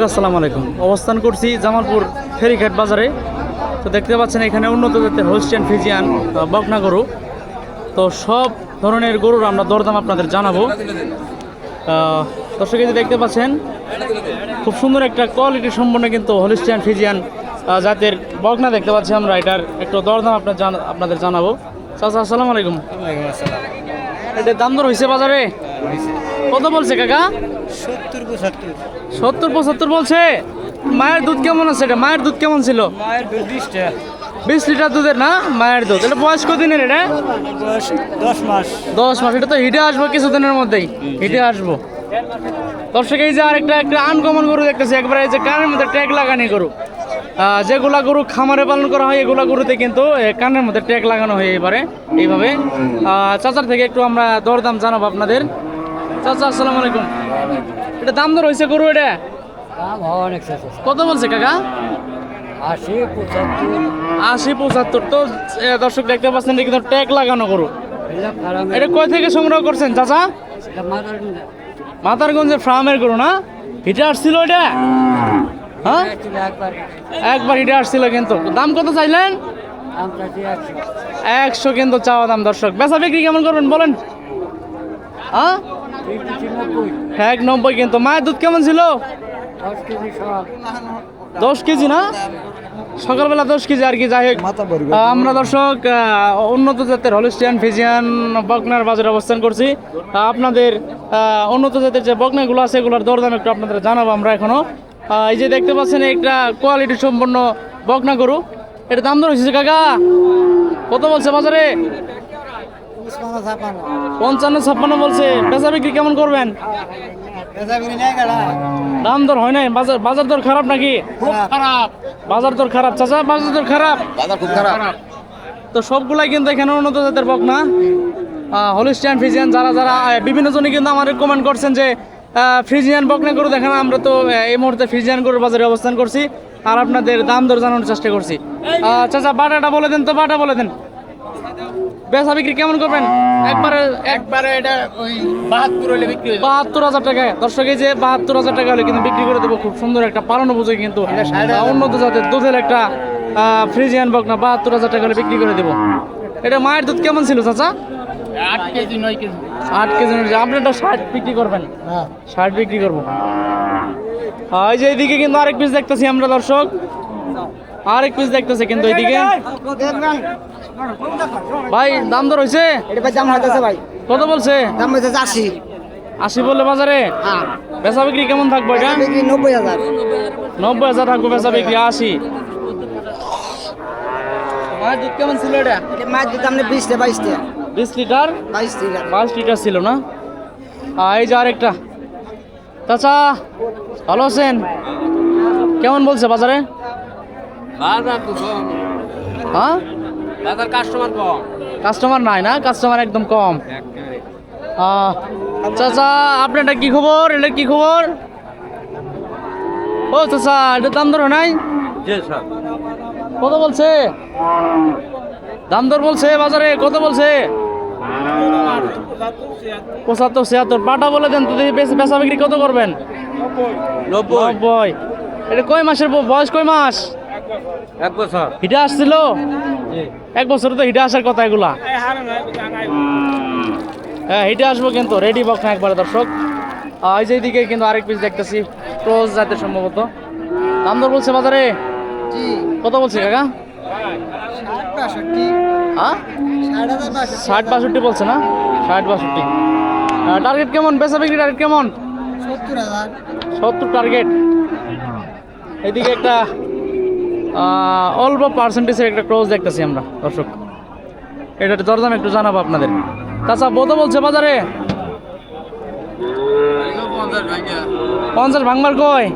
আসসালামু আলাইকুম। অবস্থান করছি জামালপুর ফেরিঘাট বাজারে। তো দেখতে পাচ্ছেন এখানে উন্নত জাতের হোস্টেন ফিজিয়ান বকনা গরু। তো সব ধরনের গরুর আমরা দরদাম আপনাদের জানাব। দর্শক এই যে দেখতে পাচ্ছেন খুব সুন্দর একটা কোয়ালিটি সম্পন্ন কিন্তু হলিস্টিয়ান ফিজিয়ান জাতের বকনা দেখতে পাচ্ছি আমরা। এটার একটু দরদাম আপনার জানা- আপনাদের জানাব। চাচা আসসালামু আলাইকুম। এটার দাম দর হয়েছে বাজারে? কত বলছে কাকা? সত্তর পঁচাত্তর। সত্তর পঁচাত্তর বলছে? মায়ের দুধ কেমন আছে এটা? মায়ের দুধ কেমন ছিল? মায়ের দুধ বিশটা বিশ লিটার দুধের না? মায়ের দুধ। এটা বয়স কদিনের এটা? দশ মাস। দশ মাস। এটা তো হিটে আসব কিছুদিনের মধ্যেই। হিটে আসব। দর্শক এই যে আরেকটা একটা আনকমন গরু দেখতেছি। একবার এই যে কানের মধ্যে ট্যাগ লাগানি গরু। যেগুলা গরু খামারে পালন করা হয় এগুলা গরুতে কিন্তু কানের মধ্যে ট্যাগ লাগানো হয় এবারে এইভাবে। চাচার থেকে একটু আমরা দরদাম জানাব আপনাদের। চাচা আসসালামু আলাইকুম। এটা দাম দর হয়েছে গরু এটা? দাম অনেক কত বলছে কাকা? আশি পঁচাত্তর। আশি পঁচাত্তর। তো দর্শক দেখতে পাচ্ছেন কিন্তু ট্যাগ লাগানো গরু। এটা কই থেকে সংগ্রহ করছেন চাচা? মাতারগঞ্জের ফার্মের গরু না? হিটে আসছিল এটা? হ্যাঁ? একবার হিটে। আসছিল কিন্তু। দাম কত চাইলেন? একশো কিন্তু চাওয়া দাম দর্শক। বেচা বিক্রি কেমন করবেন বলেন? হ্যাঁ? এক নব্বই কিন্তু। মায়ের দুধ কেমন ছিল? দশ কেজি না? সকালবেলা দশ কেজি আর কি যাই হোক। আমরা দর্শক উন্নত জাতের হলিস্টিয়ান ফিজিয়ান বকনার বাজারে অবস্থান করছি। আপনাদের উন্নত জাতের যে বকনাগুলো আছে এগুলোর দরদাম একটু আপনাদের জানাব আমরা এখনও এই যে দেখতে পাচ্ছেন একটা কোয়ালিটি সম্পন্ন বকনা গরু। এটা দাম দর হয়েছে কাকা? কত বলছে বাজারে? পঞ্চান্ন ছাপ্পান্ন বলছে। বেচা বিক্রি কেমন করবেন? দাম দর হয় নাই? বাজার বাজার দর খারাপ নাকি? খারাপ। বাজার দর খারাপ। চাচা বাজার দর খারাপ? বাজার খুব খারাপ। তো সবগুলাই কিন্তু এখানে উন্নত জাতের বক না? হলিস্টিয়ান ফ্রিজিয়ান যারা যারা বিভিন্ন জনই কিন্তু আমাদের কমেন্ট করছেন যে ফ্রিজিয়ান বক না গরু দেখেন আমরা তো এই মুহূর্তে ফ্রিজিয়ান গরুর বাজারে অবস্থান করছি আর আপনাদের দাম দর জানানোর চেষ্টা করছি। চাচা বাটাটা বলে দেন তো বাটা বলে দেন। বেচা বিক্রি কেমন করবেন? একবারে একবারে এটা ওই বাহাত্তর হলে বিক্রি বাহাত্তর হাজার টাকা। দর্শক এই যে বাহাত্তর হাজার টাকা হলে কিন্তু বিক্রি করে দেবো খুব সুন্দর একটা পালন বুঝে কিন্তু উন্নত জাতের দুধের একটা আহ, ফ্রিজিয়ান না বাহাত্তর হাজার টাকা হলে বিক্রি করে দেবো। এটা মায়ের দুধ কেমন ছিল চাচা? আট কেজি নয় কেজি। আট কেজি নিয়েছে। আপনি একটা ষাট বিক্রি করবেন? হ্যাঁ ষাট বিক্রি করব। এই যে এইদিকে কিন্তু আরেক পিস দেখতেছি আমরা দর্শক। আরেক পিস দেখতেছে কিন্তু এইদিকে। ভাই দাম দর হয়েছে ভাই দাম হইতেছে ভাই। কত বলছে? দাম হইতেছে আশি। আশি বললে বাজারে? হ্যাঁ। বেচা বিক্রি কেমন থাকব এটা? নব্বই হাজার। নব্বই হাজার থাকব বেচা বিক্রি আশি। মায়ের দুধ কেমন ছিল এটা? আপনি বিশটা বাইশটা। বিশ লিটার? বাইশ লিটার। পাঁচ লিটার ছিল না? এই যে আরেকটা। চাচা ভালো আছেন? কেমন বলছে বাজারে? বাজার তো হ্যাঁ? বাজার কাস্টমার কম। কাস্টমার নাই না কাস্টমার একদম কম। চাচা আপনারটা কি খবর? এটা কি খবর? ও চাচা এটা দাম দর হয় নাই কত বলছে? দাম দর বলছে বাজারে কত বলছে? পঁচাত্তর ছিয়াত্তর। পাটা বলে দেন তো বেচা বিক্রি কত করবেন? নব্বই। এটা কয় মাসের বয়স কয় মাস? এক বছর। হিটে আসছিল? এক বছর তো হিটে আসার কথা এগুলা। হ্যাঁ হিটে আসব কিন্তু রেডি বক্স একবারে দর্শক। এই যে এইদিকে কিন্তু আরেক পিস দেখতেছি ক্রস জাতের সম্ভবত। দাম দর বলছে বাজারে? কত বলছে কাকা? ষাট বাষট্টি। হ্যাঁ ষাট বাষট্টি বলছে না? ষাট বাষট্টি। টার্গেট কেমন? বেচা বিক্রি টার্গেট কেমন? সত্তর টার্গেট এদিকে একটা অল্প পার্সেন্টেজের একটা ক্রস দেখতেছি আমরা, দর্শক। এটা দরদাম একটু জানাব আপনাদের। তাছাড়া বোধ বলছে বাজারে? পঞ্চাশ ভাঙবার কয়?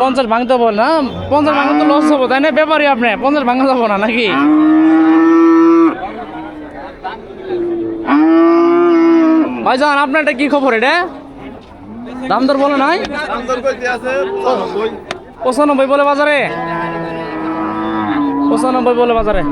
পঞ্চাশ ভাঙতে বল, না? পঞ্চাশ ভাঙতে তো লস হব, তাই না? ব্যাপারই আপনি, পঞ্চাশ ভাঙা যাব না, নাকি? ভাইজান, আপনারটা কি খবর এটা? দাম দর বলে নাই? পঁচানব্বই বলে বাজারে? পঁচানব্বই বলে বাজারে।